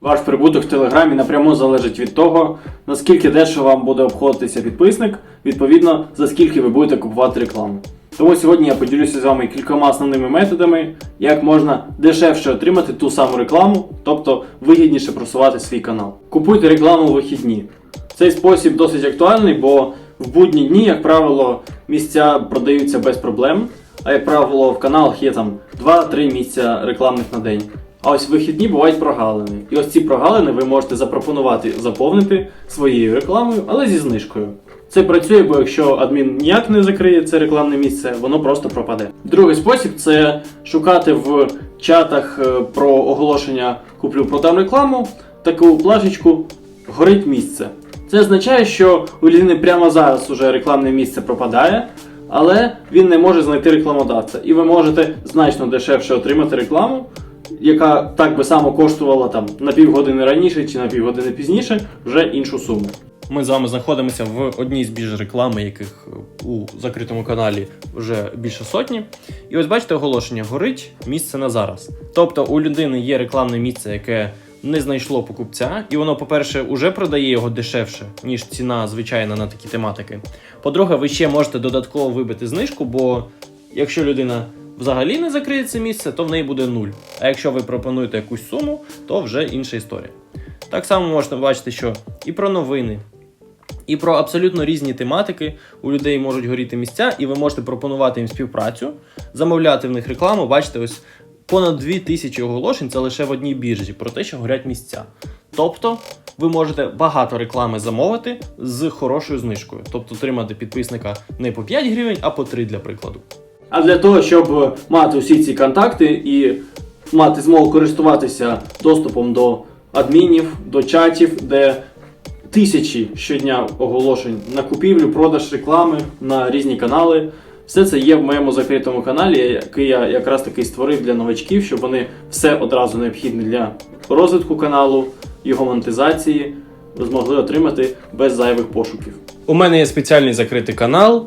Ваш прибуток в Телеграмі напряму залежить від того, наскільки дешево вам буде обходитися підписник, відповідно, за скільки ви будете купувати рекламу. Тому сьогодні я поділюся з вами кількома основними методами, як можна дешевше отримати ту саму рекламу, тобто вигідніше просувати свій канал. Купуйте рекламу у вихідні. Цей спосіб досить актуальний, бо в будні дні, як правило, місця продаються без проблем, а як правило, в каналах є там 2-3 місця рекламних на день. А ось вихідні бувають прогалини. І ось ці прогалини ви можете запропонувати заповнити своєю рекламою, але зі знижкою. Це працює, бо якщо адмін ніяк не закриє це рекламне місце, воно просто пропаде. Другий спосіб це шукати в чатах е, про оголошення куплю продам рекламу таку плашечку горить місце. Це означає, що у людини прямо зараз уже рекламне місце пропадає, але він не може знайти рекламодавця. І ви можете значно дешевше отримати рекламу, яка так би само коштувала там на півгодини раніше чи на півгодини пізніше, вже іншу суму. Ми з вами знаходимося в одній з бірж реклами, яких у закритому каналі вже більше сотні. І ось бачите оголошення: горить місце на зараз. Тобто у людини є рекламне місце, яке не знайшло покупця, і воно, по-перше, уже продає його дешевше, ніж ціна звичайна на такі тематики. По-друге, ви ще можете додатково вибити знижку, бо якщо людина взагалі не закриє це місце, то в неї буде нуль. А якщо ви пропонуєте якусь суму, то вже інша історія. Так само можна бачити, що і про новини, і про абсолютно різні тематики у людей можуть горіти місця, і ви можете пропонувати їм співпрацю, замовляти в них рекламу. Бачите, ось понад 2000 оголошень це лише в одній біржі про те, що горять місця. Тобто ви можете багато реклами замовити з хорошою знижкою, тобто отримати підписника не по 5 гривень, а по 3 для прикладу. А для того, щоб мати усі ці контакти і мати змогу користуватися доступом до адмінів, до чатів, де тисячі щодня оголошень на купівлю, продаж реклами на різні канали. Все це є в моєму закритому каналі, який я якраз таки створив для новачків, щоб вони все одразу необхідне для розвитку каналу, його монетизації змогли отримати без зайвих пошуків. У мене є спеціальний закритий канал,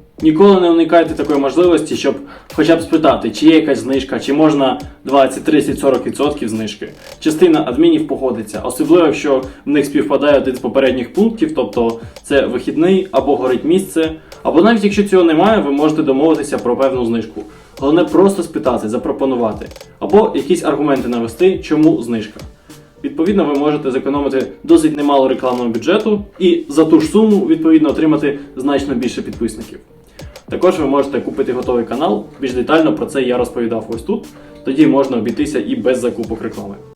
Ніколи не уникайте такої можливості, щоб хоча б спитати, чи є якась знижка, чи можна 20, 30, 40% знижки. Частина адмінів погодиться, особливо якщо в них співпадає один з попередніх пунктів, тобто це вихідний або горить місце, або навіть якщо цього немає, ви можете домовитися про певну знижку. Головне просто спитати, запропонувати, або якісь аргументи навести, чому знижка. Відповідно, ви можете зекономити досить немало рекламного бюджету і за ту ж суму, відповідно, отримати значно більше підписників. Також ви можете купити готовий канал. Більш детально про це я розповідав ось тут. Тоді можна обійтися і без закупок реклами.